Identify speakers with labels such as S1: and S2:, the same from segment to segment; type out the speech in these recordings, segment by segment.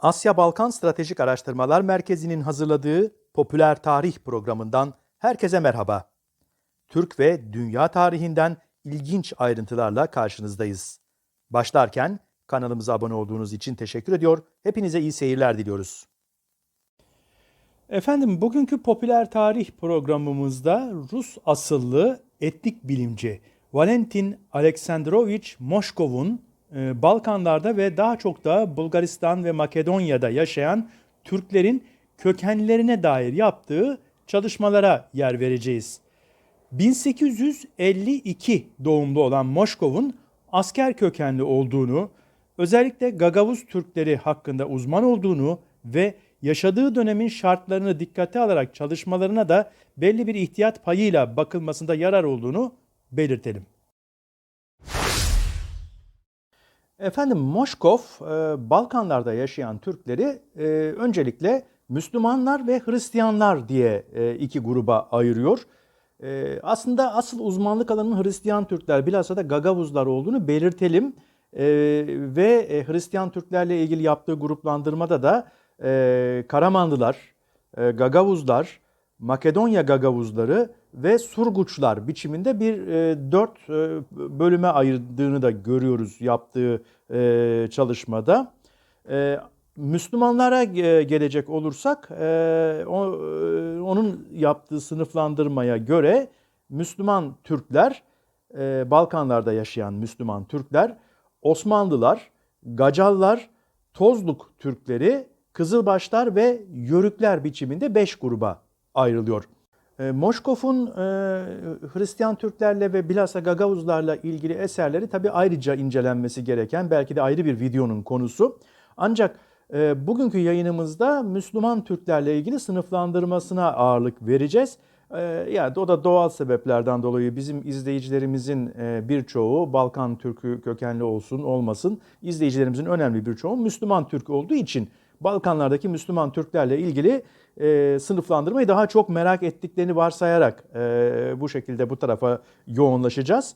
S1: Asya Balkan Stratejik Araştırmalar Merkezi'nin hazırladığı Popüler Tarih programından herkese merhaba. Türk ve dünya tarihinden ilginç ayrıntılarla karşınızdayız. Başlarken kanalımıza abone olduğunuz için teşekkür ediyor. Hepinize iyi seyirler diliyoruz. Efendim bugünkü popüler tarih programımızda Rus asıllı etnik bilimci Valentin Aleksandrovich Moshkov'un Balkanlarda ve daha çok da Bulgaristan ve Makedonya'da yaşayan Türklerin kökenlerine dair yaptığı çalışmalara yer vereceğiz. 1852 doğumlu olan Moshkov'un asker kökenli olduğunu, özellikle Gagavuz Türkleri hakkında uzman olduğunu ve yaşadığı dönemin şartlarını dikkate alarak çalışmalarına da belli bir ihtiyat payıyla bakılmasında yarar olduğunu belirtelim. Efendim Moşkov e, Balkanlarda yaşayan Türkleri e, öncelikle Müslümanlar ve Hristiyanlar diye e, iki gruba ayırıyor. Aslında asıl uzmanlık alanının Hristiyan Türkler bilhassa da Gagavuzlar olduğunu belirtelim. Ve Hristiyan Türklerle ilgili yaptığı gruplandırmada da Karamanlılar, Gagavuzlar, Makedonya Gagavuzları ve Surguçlar biçiminde bir e, dört e, bölüme ayırdığını da görüyoruz yaptığı e, çalışmada. E, Müslümanlara e, gelecek olursak e, o, e, onun yaptığı sınıflandırmaya göre Müslüman Türkler, e, Balkanlarda yaşayan Müslüman Türkler, Osmanlılar, Gacallar, Tozluk Türkleri, Kızılbaşlar ve Yörükler biçiminde beş gruba ayrılıyor. E, Moşkov'un e, Hristiyan Türklerle ve bilhassa Gagavuzlarla ilgili eserleri tabi ayrıca incelenmesi gereken belki de ayrı bir videonun konusu. Ancak e, bugünkü yayınımızda Müslüman Türklerle ilgili sınıflandırmasına ağırlık vereceğiz. E, yani o da doğal sebeplerden dolayı bizim izleyicilerimizin e, birçoğu Balkan Türkü kökenli olsun olmasın izleyicilerimizin önemli birçoğu Müslüman Türk olduğu için Balkanlardaki Müslüman Türklerle ilgili e, sınıflandırmayı daha çok merak ettiklerini varsayarak e, bu şekilde bu tarafa yoğunlaşacağız.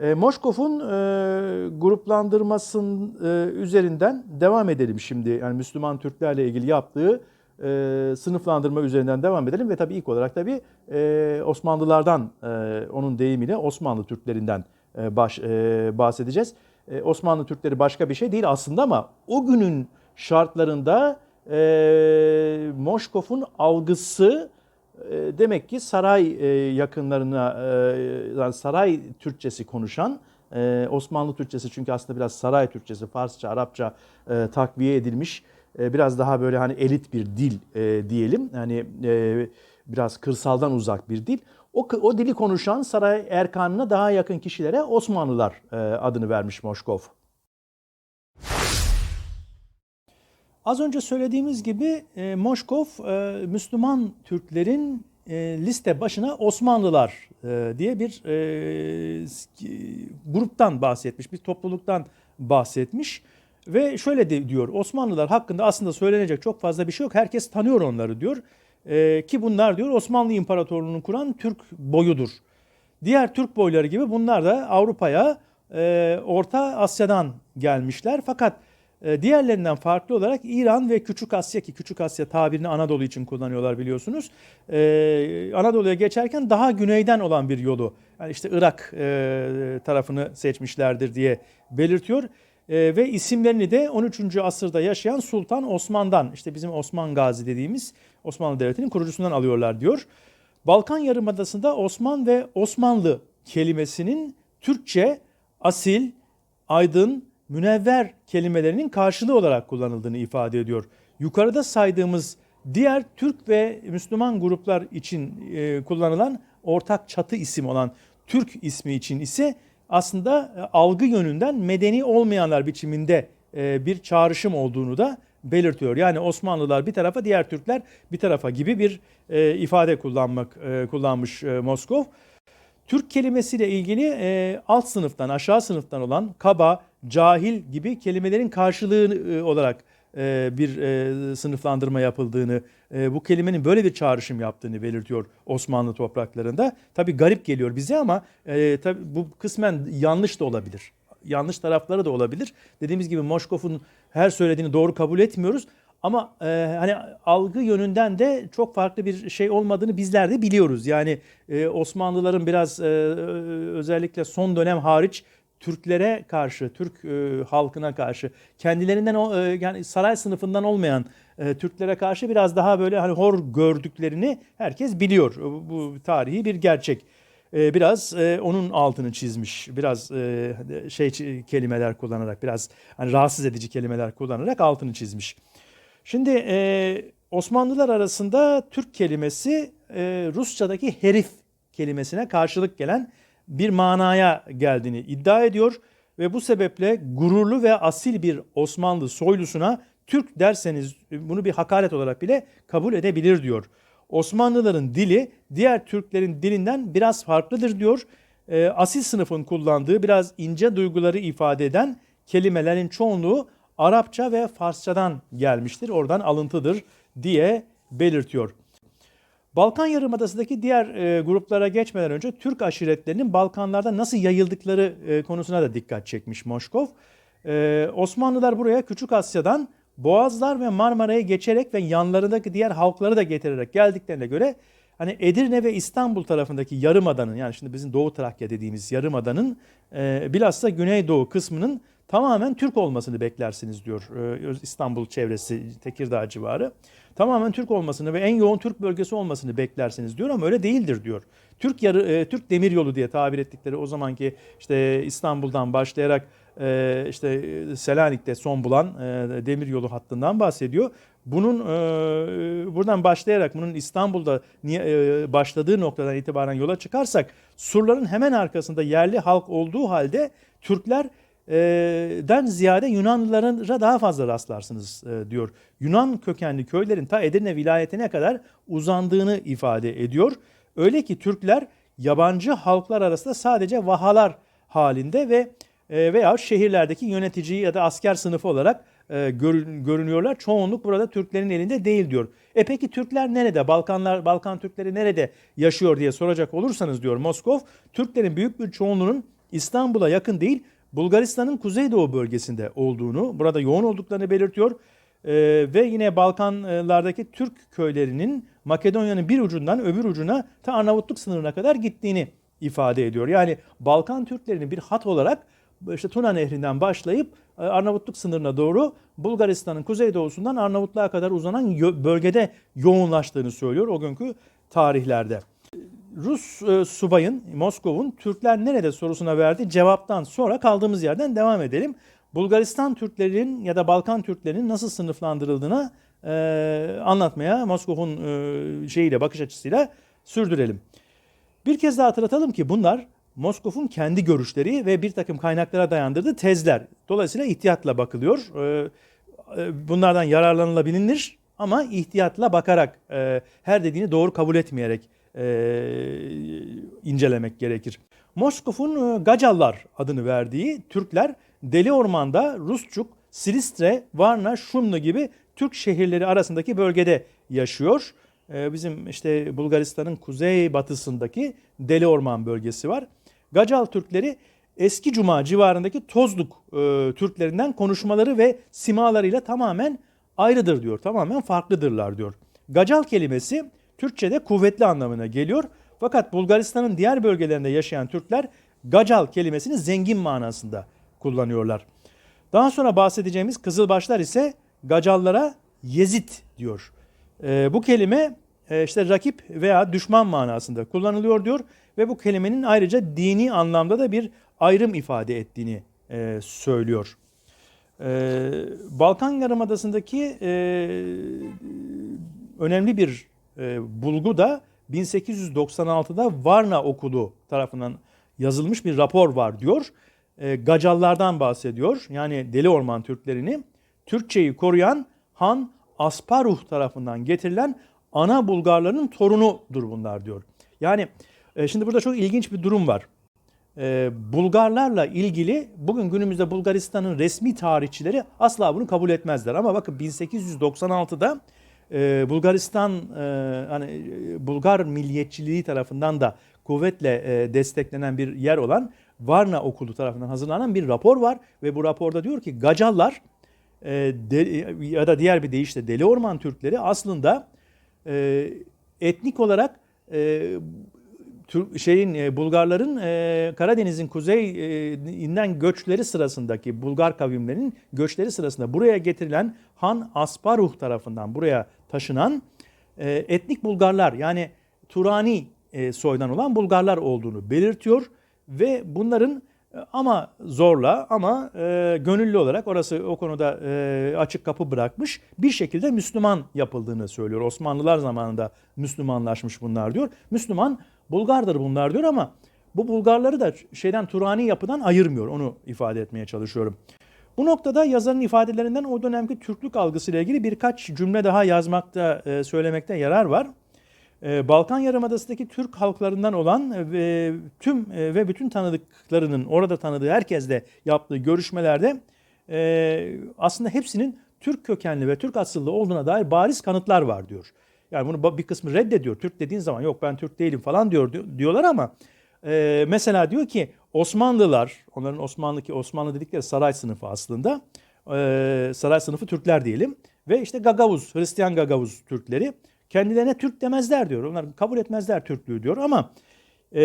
S1: E, Moşkov'un e, gruplandırmasının e, üzerinden devam edelim şimdi. Yani Müslüman Türklerle ilgili yaptığı e, sınıflandırma üzerinden devam edelim ve tabii ilk olarak tabii e, Osmanlılardan e, onun deyimiyle Osmanlı Türklerinden e, baş, e, bahsedeceğiz. E, Osmanlı Türkleri başka bir şey değil aslında ama o günün şartlarında e, Moşkov'un algısı e, demek ki saray e, yakınlarına e, yani saray Türkçesi konuşan e, Osmanlı Türkçesi çünkü aslında biraz saray Türkçesi Farsça, Arapça e, takviye edilmiş e, biraz daha böyle hani elit bir dil e, diyelim. Yani e, biraz kırsaldan uzak bir dil. O, o dili konuşan saray erkanına daha yakın kişilere Osmanlılar e, adını vermiş Moşkov. Az önce söylediğimiz gibi e, Moşkov e, Müslüman Türklerin e, liste başına Osmanlılar e, diye bir e, gruptan bahsetmiş, bir topluluktan bahsetmiş. Ve şöyle de diyor Osmanlılar hakkında aslında söylenecek çok fazla bir şey yok. Herkes tanıyor onları diyor. E, ki bunlar diyor Osmanlı İmparatorluğu'nu kuran Türk boyudur. Diğer Türk boyları gibi bunlar da Avrupa'ya, e, Orta Asya'dan gelmişler. Fakat diğerlerinden farklı olarak İran ve Küçük Asya ki Küçük Asya tabirini Anadolu için kullanıyorlar biliyorsunuz. Ee, Anadolu'ya geçerken daha güneyden olan bir yolu yani işte Irak e, tarafını seçmişlerdir diye belirtiyor. E, ve isimlerini de 13. asırda yaşayan Sultan Osman'dan işte bizim Osman Gazi dediğimiz Osmanlı Devleti'nin kurucusundan alıyorlar diyor. Balkan Yarımadası'nda Osman ve Osmanlı kelimesinin Türkçe asil, aydın, münevver kelimelerinin karşılığı olarak kullanıldığını ifade ediyor. Yukarıda saydığımız diğer Türk ve Müslüman gruplar için e, kullanılan ortak çatı isim olan Türk ismi için ise aslında e, algı yönünden medeni olmayanlar biçiminde e, bir çağrışım olduğunu da belirtiyor. Yani Osmanlılar bir tarafa, diğer Türkler bir tarafa gibi bir ifade kullanmak kullanmış e, Moskov. Türk kelimesiyle ilgili e, alt sınıftan, aşağı sınıftan olan kaba, cahil gibi kelimelerin karşılığı e, olarak e, bir e, sınıflandırma yapıldığını, bu kelimenin böyle bir çağrışım yaptığını belirtiyor Osmanlı topraklarında. Tabi garip geliyor bize ama tabi bu kısmen yanlış da olabilir. Yanlış tarafları da olabilir. Dediğimiz gibi Moşkov'un her söylediğini doğru kabul etmiyoruz. Ama e, hani algı yönünden de çok farklı bir şey olmadığını bizler de biliyoruz. Yani e, Osmanlıların biraz e, özellikle son dönem hariç Türklere karşı, Türk e, halkına karşı, kendilerinden o, e, yani saray sınıfından olmayan e, Türklere karşı biraz daha böyle hani hor gördüklerini herkes biliyor. Bu, tarihi bir gerçek. E, biraz e, onun altını çizmiş. Biraz e, şey kelimeler kullanarak, biraz hani rahatsız edici kelimeler kullanarak altını çizmiş. Şimdi e, Osmanlılar arasında Türk kelimesi e, Rusçadaki herif kelimesine karşılık gelen bir manaya geldiğini iddia ediyor ve bu sebeple gururlu ve asil bir Osmanlı soylusuna Türk derseniz bunu bir hakaret olarak bile kabul edebilir diyor. Osmanlıların dili diğer Türklerin dilinden biraz farklıdır diyor. E, asil sınıfın kullandığı biraz ince duyguları ifade eden kelimelerin çoğunluğu Arapça ve Farsçadan gelmiştir. Oradan alıntıdır diye belirtiyor. Balkan Yarımadası'ndaki diğer e, gruplara geçmeden önce Türk aşiretlerinin Balkanlarda nasıl yayıldıkları e, konusuna da dikkat çekmiş Moşkov. E, Osmanlılar buraya Küçük Asya'dan Boğazlar ve Marmara'ya geçerek ve yanlarındaki diğer halkları da getirerek geldiklerine göre hani Edirne ve İstanbul tarafındaki yarımadanın yani şimdi bizim Doğu Trakya dediğimiz yarımadanın e, bilhassa Güneydoğu kısmının tamamen Türk olmasını beklersiniz diyor e, İstanbul çevresi Tekirdağ civarı. Tamamen Türk olmasını ve en yoğun Türk bölgesi olmasını beklersiniz diyor ama öyle değildir diyor. Türk yarı e, Türk demiryolu diye tabir ettikleri o zamanki işte İstanbul'dan başlayarak e, işte Selanik'te son bulan demiryolu hattından bahsediyor. Bunun buradan başlayarak bunun İstanbul'da başladığı noktadan itibaren yola çıkarsak surların hemen arkasında yerli halk olduğu halde Türkler den ziyade Yunanlılara daha fazla rastlarsınız diyor. Yunan kökenli köylerin ta Edirne vilayetine kadar uzandığını ifade ediyor. Öyle ki Türkler yabancı halklar arasında sadece vahalar halinde ve veya şehirlerdeki yönetici ya da asker sınıfı olarak görünüyorlar. Çoğunluk burada Türklerin elinde değil diyor. E peki Türkler nerede? Balkanlar Balkan Türkleri nerede yaşıyor diye soracak olursanız diyor Moskov. Türklerin büyük bir çoğunluğunun İstanbul'a yakın değil Bulgaristan'ın kuzeydoğu bölgesinde olduğunu, burada yoğun olduklarını belirtiyor. Ee, ve yine Balkanlardaki Türk köylerinin Makedonya'nın bir ucundan öbür ucuna ta Arnavutluk sınırına kadar gittiğini ifade ediyor. Yani Balkan Türklerinin bir hat olarak işte Tuna Nehri'nden başlayıp e, Arnavutluk sınırına doğru Bulgaristan'ın kuzeydoğusundan Arnavutluğa kadar uzanan bölgede yoğunlaştığını söylüyor o günkü tarihlerde. Rus e, subayın, Moskov'un Türkler nerede sorusuna verdiği cevaptan sonra kaldığımız yerden devam edelim. Bulgaristan Türklerin ya da Balkan Türklerinin nasıl sınıflandırıldığını e, anlatmaya Moskov'un e, şeyiyle bakış açısıyla sürdürelim. Bir kez daha hatırlatalım ki bunlar Moskov'un kendi görüşleri ve bir takım kaynaklara dayandırdığı tezler. Dolayısıyla ihtiyatla bakılıyor. E, e, bunlardan yararlanılabilir ama ihtiyatla bakarak e, her dediğini doğru kabul etmeyerek incelemek gerekir. Moskov'un Gacallar adını verdiği Türkler Deli Orman'da Rusçuk, Silistre, Varna, Şumlu gibi Türk şehirleri arasındaki bölgede yaşıyor. Bizim işte Bulgaristan'ın kuzey batısındaki Deli Orman bölgesi var. Gacal Türkleri Eski Cuma civarındaki Tozluk Türklerinden konuşmaları ve simalarıyla tamamen ayrıdır diyor. Tamamen farklıdırlar diyor. Gacal kelimesi Türkçe'de kuvvetli anlamına geliyor. Fakat Bulgaristan'ın diğer bölgelerinde yaşayan Türkler gacal kelimesini zengin manasında kullanıyorlar. Daha sonra bahsedeceğimiz Kızılbaşlar ise gacallara yezit diyor. E, bu kelime e, işte rakip veya düşman manasında kullanılıyor diyor ve bu kelimenin ayrıca dini anlamda da bir ayrım ifade ettiğini e, söylüyor. E, Balkan Yarımadası'ndaki e, önemli bir e, bulgu da 1896'da Varna Okulu tarafından yazılmış bir rapor var diyor. E, Gacallardan bahsediyor. Yani Deli Orman Türklerini Türkçeyi koruyan Han Asparuh tarafından getirilen ana Bulgarların torunudur bunlar diyor. Yani e, şimdi burada çok ilginç bir durum var. E, Bulgarlarla ilgili bugün günümüzde Bulgaristan'ın resmi tarihçileri asla bunu kabul etmezler. Ama bakın 1896'da e, Bulgaristan e, hani e, Bulgar milliyetçiliği tarafından da kuvvetle e, desteklenen bir yer olan Varna Okulu tarafından hazırlanan bir rapor var ve bu raporda diyor ki Gacallar e, de- ya da diğer bir deyişle Deli Orman Türkleri aslında e, etnik olarak e, Tür- şeyin e, Bulgarların e, Karadeniz'in kuzeyinden göçleri sırasındaki Bulgar kavimlerinin göçleri sırasında buraya getirilen Han Asparuh tarafından buraya taşınan e, etnik Bulgarlar yani Turani e, soydan olan Bulgarlar olduğunu belirtiyor ve bunların e, ama zorla ama e, gönüllü olarak orası o konuda e, açık kapı bırakmış bir şekilde Müslüman yapıldığını söylüyor. Osmanlılar zamanında Müslümanlaşmış bunlar diyor. Müslüman Bulgardır bunlar diyor ama bu Bulgarları da şeyden Turani yapıdan ayırmıyor. Onu ifade etmeye çalışıyorum. Bu noktada yazarın ifadelerinden o dönemki Türklük algısıyla ilgili birkaç cümle daha yazmakta, e, söylemekte yarar var. E, Balkan Yarımadası'ndaki Türk halklarından olan ve tüm e, ve bütün tanıdıklarının orada tanıdığı herkesle yaptığı görüşmelerde aslında hepsinin Türk kökenli ve Türk asıllı olduğuna dair bariz kanıtlar var diyor. Yani bunu bir kısmı reddediyor. Türk dediğin zaman yok ben Türk değilim falan diyor diyorlar ama e, mesela diyor ki Osmanlılar, onların Osmanlı ki Osmanlı dedikleri saray sınıfı aslında. E, saray sınıfı Türkler diyelim. Ve işte Gagavuz, Hristiyan Gagavuz Türkleri kendilerine Türk demezler diyor. Onlar kabul etmezler Türklüğü diyor ama e,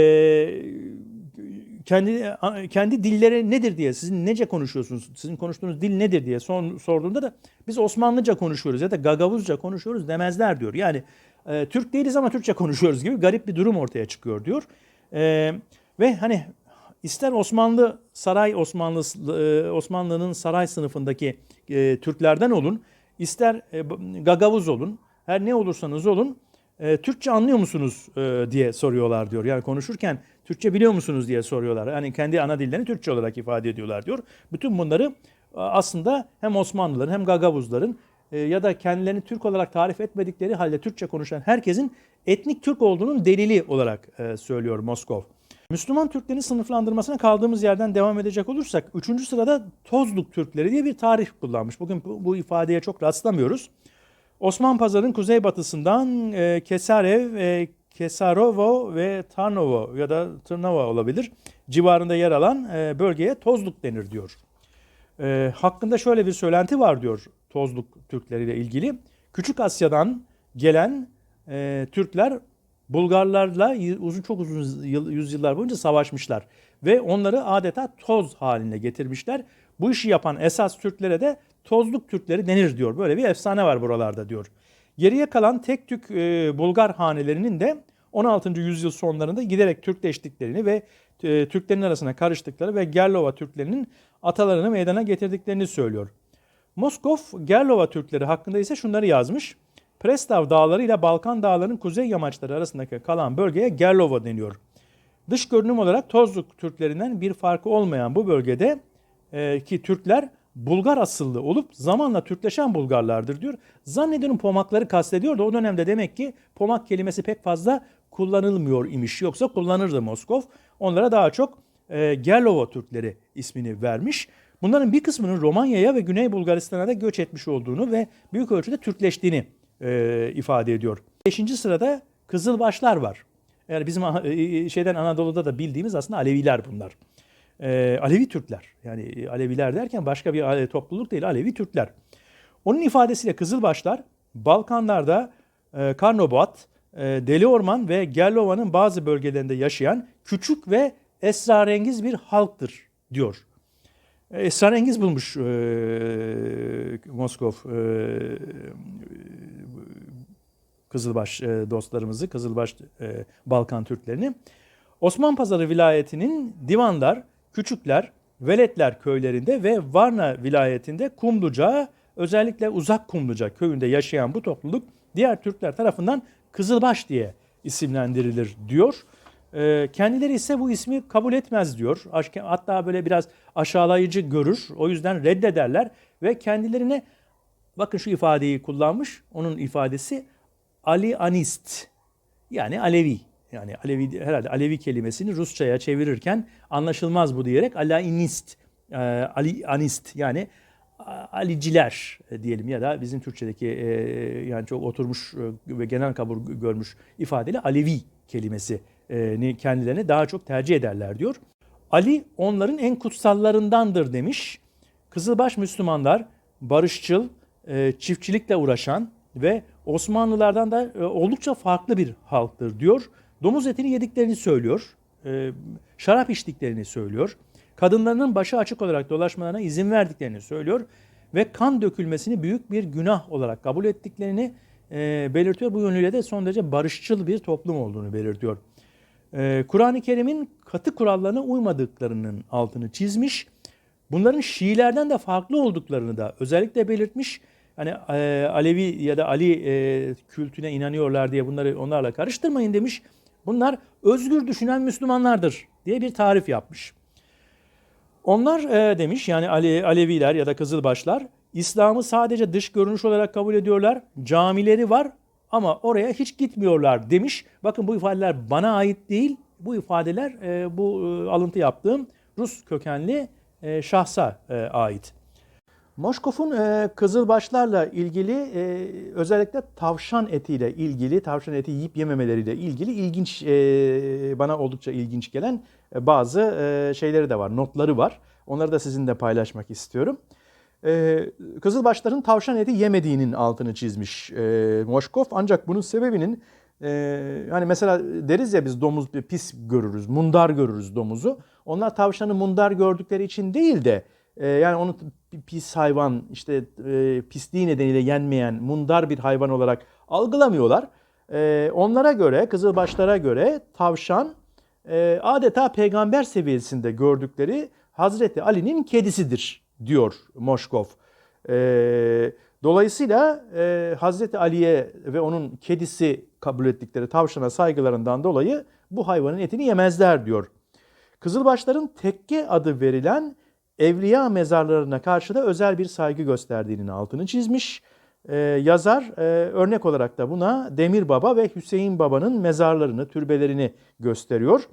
S1: kendi kendi dilleri nedir diye sizin nece konuşuyorsunuz? Sizin konuştuğunuz dil nedir diye son, sorduğunda da biz Osmanlıca konuşuyoruz ya da Gagavuzca konuşuyoruz demezler diyor. Yani e, Türk değiliz ama Türkçe konuşuyoruz gibi garip bir durum ortaya çıkıyor diyor. E, ve hani ister Osmanlı saray Osmanlı e, Osmanlı'nın saray sınıfındaki e, Türklerden olun, ister e, Gagavuz olun, her ne olursanız olun e, Türkçe anlıyor musunuz e, diye soruyorlar diyor. Yani konuşurken Türkçe biliyor musunuz diye soruyorlar. Yani kendi ana dillerini Türkçe olarak ifade ediyorlar diyor. Bütün bunları e, aslında hem Osmanlıların hem Gagavuzların e, ya da kendilerini Türk olarak tarif etmedikleri halde Türkçe konuşan herkesin etnik Türk olduğunun delili olarak e, söylüyor Moskov. Müslüman Türklerin sınıflandırmasına kaldığımız yerden devam edecek olursak 3. sırada Tozluk Türkleri diye bir tarih kullanmış. Bugün bu, ifadeye çok rastlamıyoruz. Osman Pazar'ın kuzeybatısından e, Kesarev, e, Kesarovo ve Tarnovo ya da Tırnava olabilir civarında yer alan e, bölgeye Tozluk denir diyor. E, hakkında şöyle bir söylenti var diyor Tozluk Türkleriyle ilgili. Küçük Asya'dan gelen e, Türkler Bulgarlarla uzun çok uzun yıl, yüzyıllar boyunca savaşmışlar ve onları adeta toz haline getirmişler. Bu işi yapan esas Türklere de Tozluk Türkleri denir diyor. Böyle bir efsane var buralarda diyor. Geriye kalan tek tük e, Bulgar hanelerinin de 16. yüzyıl sonlarında giderek Türkleştiklerini ve e, Türklerin arasına karıştıkları ve Gerlova Türklerinin atalarını meydana getirdiklerini söylüyor. Moskov Gerlova Türkleri hakkında ise şunları yazmış. Prestav Dağları ile Balkan Dağları'nın kuzey yamaçları arasındaki kalan bölgeye Gerlova deniyor. Dış görünüm olarak Tozluk Türklerinden bir farkı olmayan bu bölgede e, ki Türkler Bulgar asıllı olup zamanla Türkleşen Bulgarlardır diyor. Zannediyorum pomakları kastediyor da o dönemde demek ki pomak kelimesi pek fazla kullanılmıyor imiş. Yoksa kullanırdı Moskov. Onlara daha çok e, Gerlova Türkleri ismini vermiş. Bunların bir kısmının Romanya'ya ve Güney Bulgaristan'a da göç etmiş olduğunu ve büyük ölçüde Türkleştiğini e, ifade ediyor. Beşinci sırada Kızılbaşlar var. Yani bizim e, şeyden Anadolu'da da bildiğimiz aslında Aleviler bunlar. E, Alevi Türkler. Yani Aleviler derken başka bir topluluk değil Alevi Türkler. Onun ifadesiyle Kızılbaşlar Balkanlarda e, Karnobat, e, Deli Orman ve Gerlova'nın bazı bölgelerinde yaşayan küçük ve esrarengiz bir halktır diyor. E, esrarengiz bulmuş e, Moskov e, Kızılbaş e, dostlarımızı, Kızılbaş e, Balkan Türklerini. Osman Pazarı vilayetinin Divanlar, Küçükler, Veletler köylerinde ve Varna vilayetinde Kumluca, özellikle Uzak Kumluca köyünde yaşayan bu topluluk diğer Türkler tarafından Kızılbaş diye isimlendirilir diyor. Kendileri ise bu ismi kabul etmez diyor. Hatta böyle biraz aşağılayıcı görür. O yüzden reddederler ve kendilerine bakın şu ifadeyi kullanmış. Onun ifadesi Ali Anist yani Alevi. Yani Alevi herhalde Alevi kelimesini Rusçaya çevirirken anlaşılmaz bu diyerek Alainist, e, Ali Anist yani Aliciler diyelim ya da bizim Türkçedeki e, yani çok oturmuş ve genel kabul görmüş ifadeli Alevi kelimesi kendilerine daha çok tercih ederler diyor. Ali onların en kutsallarındandır demiş. Kızılbaş Müslümanlar barışçıl, e, çiftçilikle uğraşan ve Osmanlılardan da e, oldukça farklı bir halktır diyor. Domuz etini yediklerini söylüyor. E, şarap içtiklerini söylüyor. Kadınlarının başı açık olarak dolaşmalarına izin verdiklerini söylüyor. Ve kan dökülmesini büyük bir günah olarak kabul ettiklerini e, belirtiyor. Bu yönüyle de son derece barışçıl bir toplum olduğunu belirtiyor. E, Kur'an-ı Kerim'in katı kurallarına uymadıklarının altını çizmiş. Bunların Şiilerden de farklı olduklarını da özellikle belirtmiş. Hani e, Alevi ya da Ali e, kültüne inanıyorlar diye bunları onlarla karıştırmayın demiş. Bunlar özgür düşünen Müslümanlardır diye bir tarif yapmış. Onlar e, demiş yani Ale, Aleviler ya da Kızılbaşlar İslam'ı sadece dış görünüş olarak kabul ediyorlar. Camileri var ama oraya hiç gitmiyorlar demiş. Bakın bu ifadeler bana ait değil. Bu ifadeler e, bu e, alıntı yaptığım Rus kökenli e, şahsa e, ait. Moşkov'un e, Kızılbaşlarla ilgili e, özellikle tavşan etiyle ilgili, tavşan eti yiyip yememeleriyle ilgili ilginç, e, bana oldukça ilginç gelen bazı e, şeyleri de var, notları var. Onları da sizinle paylaşmak istiyorum. E, Kızılbaşların tavşan eti yemediğinin altını çizmiş e, Moşkov. Ancak bunun sebebinin e, hani mesela deriz ya biz domuz pis görürüz, mundar görürüz domuzu. Onlar tavşanı mundar gördükleri için değil de e, yani onu pis hayvan işte e, pisliği nedeniyle yenmeyen mundar bir hayvan olarak algılamıyorlar. E, onlara göre, Kızılbaşlara göre tavşan e, adeta peygamber seviyesinde gördükleri Hazreti Ali'nin kedisidir diyor Moşkov. E, dolayısıyla e, Hazreti Ali'ye ve onun kedisi kabul ettikleri tavşana saygılarından dolayı bu hayvanın etini yemezler diyor. Kızılbaşların tekke adı verilen evliya mezarlarına karşı da özel bir saygı gösterdiğinin altını çizmiş. Ee, yazar e, örnek olarak da buna Demir Baba ve Hüseyin Baba'nın mezarlarını, türbelerini gösteriyor.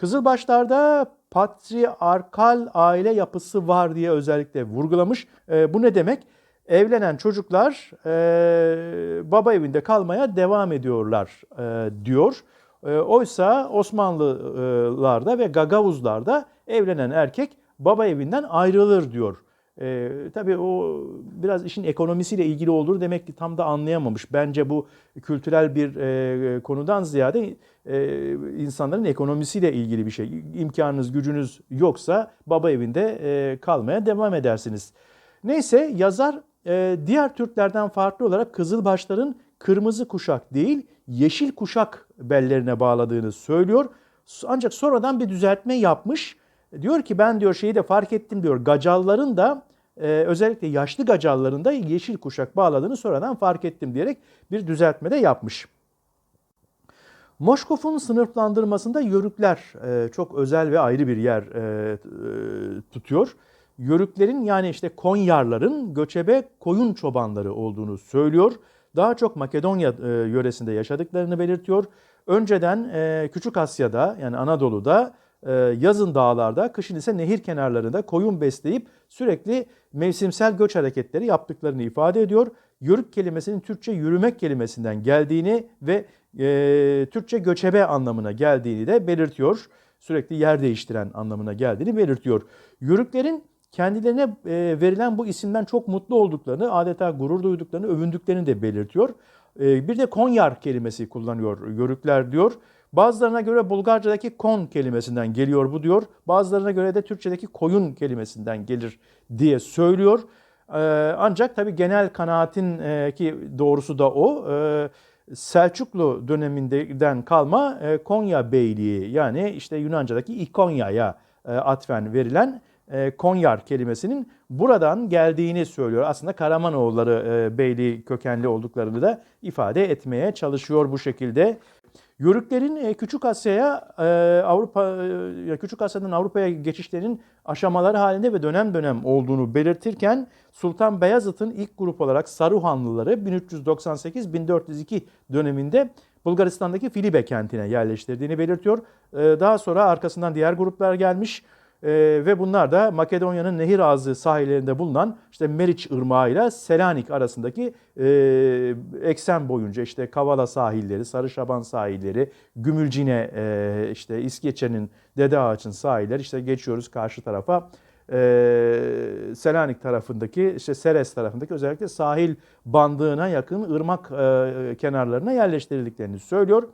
S1: Kızılbaşlarda patriarkal aile yapısı var diye özellikle vurgulamış. E, bu ne demek? Evlenen çocuklar e, baba evinde kalmaya devam ediyorlar e, diyor. E, oysa Osmanlılarda ve Gagavuzlarda evlenen erkek baba evinden ayrılır diyor. Ee, tabii o biraz işin ekonomisiyle ilgili olur demek ki tam da anlayamamış. Bence bu kültürel bir e, konudan ziyade e, insanların ekonomisiyle ilgili bir şey. İmkanınız, gücünüz yoksa baba evinde e, kalmaya devam edersiniz. Neyse yazar e, diğer Türklerden farklı olarak Kızılbaşların kırmızı kuşak değil yeşil kuşak bellerine bağladığını söylüyor. Ancak sonradan bir düzeltme yapmış. Diyor ki ben diyor şeyi de fark ettim diyor. Gacalların da e, özellikle yaşlı gacalların da yeşil kuşak bağladığını sonradan fark ettim diyerek bir düzeltme de yapmış. Moşkov'un sınıflandırmasında yörükler e, çok özel ve ayrı bir yer e, e, tutuyor. Yörüklerin yani işte Konyarların göçebe koyun çobanları olduğunu söylüyor. Daha çok Makedonya e, yöresinde yaşadıklarını belirtiyor. Önceden e, Küçük Asya'da yani Anadolu'da yazın dağlarda, kışın ise nehir kenarlarında koyun besleyip sürekli mevsimsel göç hareketleri yaptıklarını ifade ediyor. Yörük kelimesinin Türkçe yürümek kelimesinden geldiğini ve e, Türkçe göçebe anlamına geldiğini de belirtiyor. Sürekli yer değiştiren anlamına geldiğini belirtiyor. Yörüklerin kendilerine e, verilen bu isimden çok mutlu olduklarını, adeta gurur duyduklarını, övündüklerini de belirtiyor. E, bir de Konyar kelimesi kullanıyor Yörükler diyor. Bazılarına göre Bulgarca'daki kon kelimesinden geliyor bu diyor. Bazılarına göre de Türkçedeki koyun kelimesinden gelir diye söylüyor. Ee, ancak tabii genel kanaatin ki doğrusu da o. E, Selçuklu döneminden kalma e, Konya Beyliği yani işte Yunanca'daki İkonya'ya e, atfen verilen e, Konyar kelimesinin buradan geldiğini söylüyor. Aslında Karamanoğulları Beyliği kökenli olduklarını da ifade etmeye çalışıyor bu şekilde. Yörüklerin e, Küçük Asya'ya e, Avrupa e, Küçük Asya'dan Avrupa'ya geçişlerinin aşamaları halinde ve dönem dönem olduğunu belirtirken Sultan Beyazıt'ın ilk grup olarak Saruhanlıları 1398-1402 döneminde Bulgaristan'daki Filibe kentine yerleştirdiğini belirtiyor. Daha sonra arkasından diğer gruplar gelmiş. E, ve bunlar da Makedonya'nın nehir ağzı sahillerinde bulunan işte Meriç Irmağı ile Selanik arasındaki e, eksen boyunca işte Kavala sahilleri, Sarışaban sahilleri, Gümülcine, e, işte İskeçe'nin Dede Ağaç'ın sahilleri işte geçiyoruz karşı tarafa e, Selanik tarafındaki işte Seres tarafındaki özellikle sahil bandığına yakın ırmak e, kenarlarına yerleştirildiklerini söylüyor.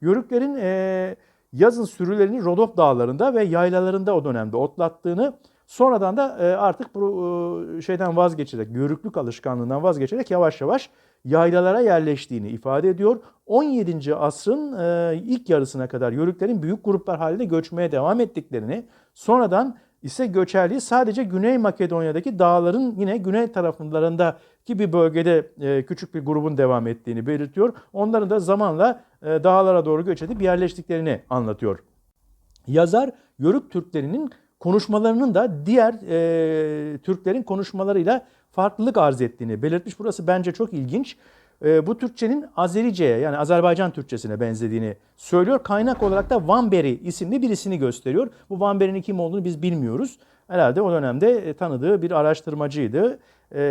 S1: Yörüklerin e, yazın sürülerini Rodop dağlarında ve yaylalarında o dönemde otlattığını sonradan da e, artık bu e, şeyden vazgeçerek, yörüklük alışkanlığından vazgeçerek yavaş yavaş yaylalara yerleştiğini ifade ediyor. 17. asrın e, ilk yarısına kadar yörüklerin büyük gruplar halinde göçmeye devam ettiklerini, sonradan ise göçerliği sadece Güney Makedonya'daki dağların yine güney taraflarındaki bir bölgede e, küçük bir grubun devam ettiğini belirtiyor. Onların da zamanla e, dağlara doğru göç edip yerleştiklerini anlatıyor. Yazar Yörük Türklerinin konuşmalarının da diğer e, Türklerin konuşmalarıyla farklılık arz ettiğini belirtmiş. Burası bence çok ilginç. E, bu Türkçenin Azerice'ye yani Azerbaycan Türkçesine benzediğini söylüyor. Kaynak olarak da Vanberi isimli birisini gösteriyor. Bu Vanberi'nin kim olduğunu biz bilmiyoruz. Herhalde o dönemde e, tanıdığı bir araştırmacıydı. E,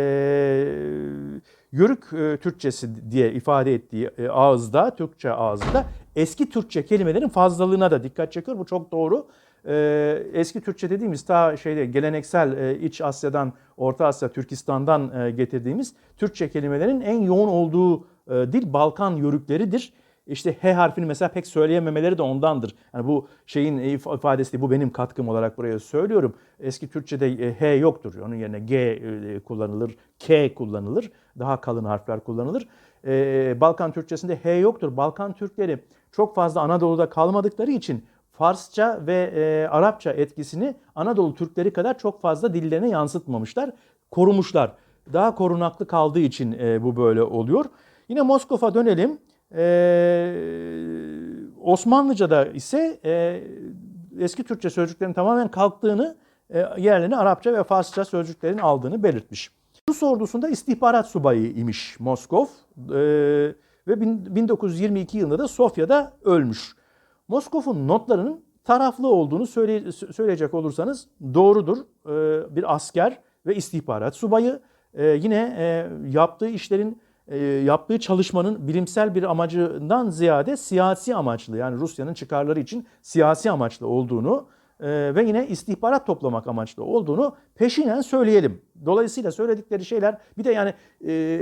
S1: Yörük e, Türkçesi diye ifade ettiği e, ağızda, Türkçe ağızda eski Türkçe kelimelerin fazlalığına da dikkat çekiyor. Bu çok doğru. Ee, eski Türkçe dediğimiz ta şeyde geleneksel e, İç Asya'dan, Orta Asya, Türkistan'dan e, getirdiğimiz Türkçe kelimelerin en yoğun olduğu e, dil Balkan yörükleridir. İşte H harfini mesela pek söyleyememeleri de ondandır. Yani bu şeyin if- ifadesi değil, bu benim katkım olarak buraya söylüyorum. Eski Türkçe'de e, H yoktur. Onun yerine G e, kullanılır, K kullanılır. Daha kalın harfler kullanılır. E, Balkan Türkçesinde H yoktur. Balkan Türkleri çok fazla Anadolu'da kalmadıkları için Farsça ve e, Arapça etkisini Anadolu Türkleri kadar çok fazla dillerine yansıtmamışlar, korumuşlar. Daha korunaklı kaldığı için e, bu böyle oluyor. Yine Moskova dönelim. E, Osmanlıca'da ise e, eski Türkçe sözcüklerin tamamen kalktığını, e, yerlerini Arapça ve Farsça sözcüklerin aldığını belirtmiş. Rus ordusunda istihbarat subayı imiş Moskov e, ve bin- 1922 yılında da Sofya'da ölmüş. Moskov'un notlarının taraflı olduğunu söyle, söyleyecek olursanız doğrudur. Ee, bir asker ve istihbarat subayı Ee, yine e, yaptığı işlerin, e, yaptığı çalışmanın bilimsel bir amacından ziyade siyasi amaçlı yani Rusya'nın çıkarları için siyasi amaçlı olduğunu e, ve yine istihbarat toplamak amaçlı olduğunu peşinen söyleyelim. Dolayısıyla söyledikleri şeyler bir de yani e,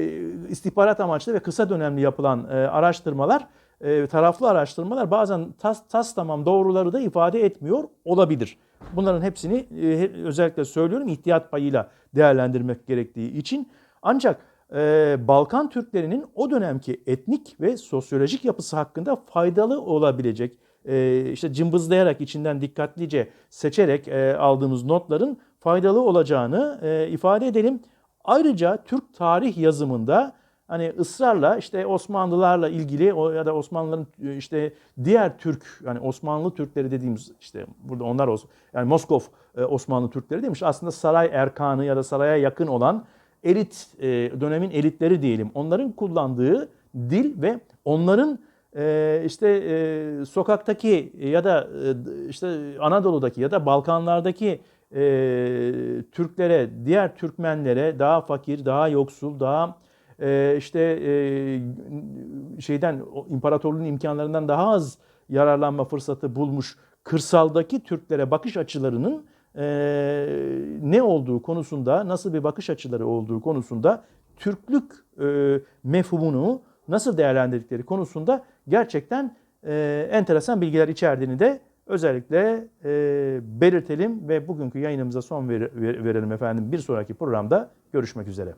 S1: istihbarat amaçlı ve kısa dönemli yapılan e, araştırmalar e, taraflı araştırmalar bazen tas, tas tamam doğruları da ifade etmiyor olabilir. Bunların hepsini e, he- özellikle söylüyorum ihtiyat payıyla değerlendirmek gerektiği için. Ancak e, Balkan Türklerinin o dönemki etnik ve sosyolojik yapısı hakkında faydalı olabilecek e, işte cımbızlayarak içinden dikkatlice seçerek e, aldığımız notların faydalı olacağını e, ifade edelim. Ayrıca Türk tarih yazımında hani ısrarla işte Osmanlılarla ilgili o ya da Osmanlıların e, işte diğer Türk yani Osmanlı Türkleri dediğimiz işte burada onlar Os- yani Moskov e, Osmanlı Türkleri demiş. Aslında saray erkanı ya da saraya yakın olan elit e, dönemin elitleri diyelim. Onların kullandığı dil ve onların e, işte e, sokaktaki ya da e, işte Anadolu'daki ya da Balkanlardaki e, Türklere, diğer Türkmenlere daha fakir, daha yoksul, daha e, işte e, şeyden imparatorluğun imkanlarından daha az yararlanma fırsatı bulmuş kırsaldaki Türklere bakış açılarının e, ne olduğu konusunda, nasıl bir bakış açıları olduğu konusunda Türklük e, mefhumunu nasıl değerlendirdikleri konusunda gerçekten e, enteresan bilgiler içerdiğini de özellikle e, belirtelim ve bugünkü yayınımıza son ver- ver- verelim efendim. Bir sonraki programda görüşmek üzere.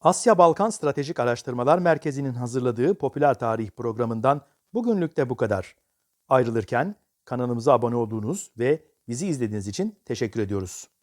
S1: Asya Balkan Stratejik Araştırmalar Merkezi'nin hazırladığı Popüler Tarih programından bugünlük de bu kadar. Ayrılırken kanalımıza abone olduğunuz ve bizi izlediğiniz için teşekkür ediyoruz.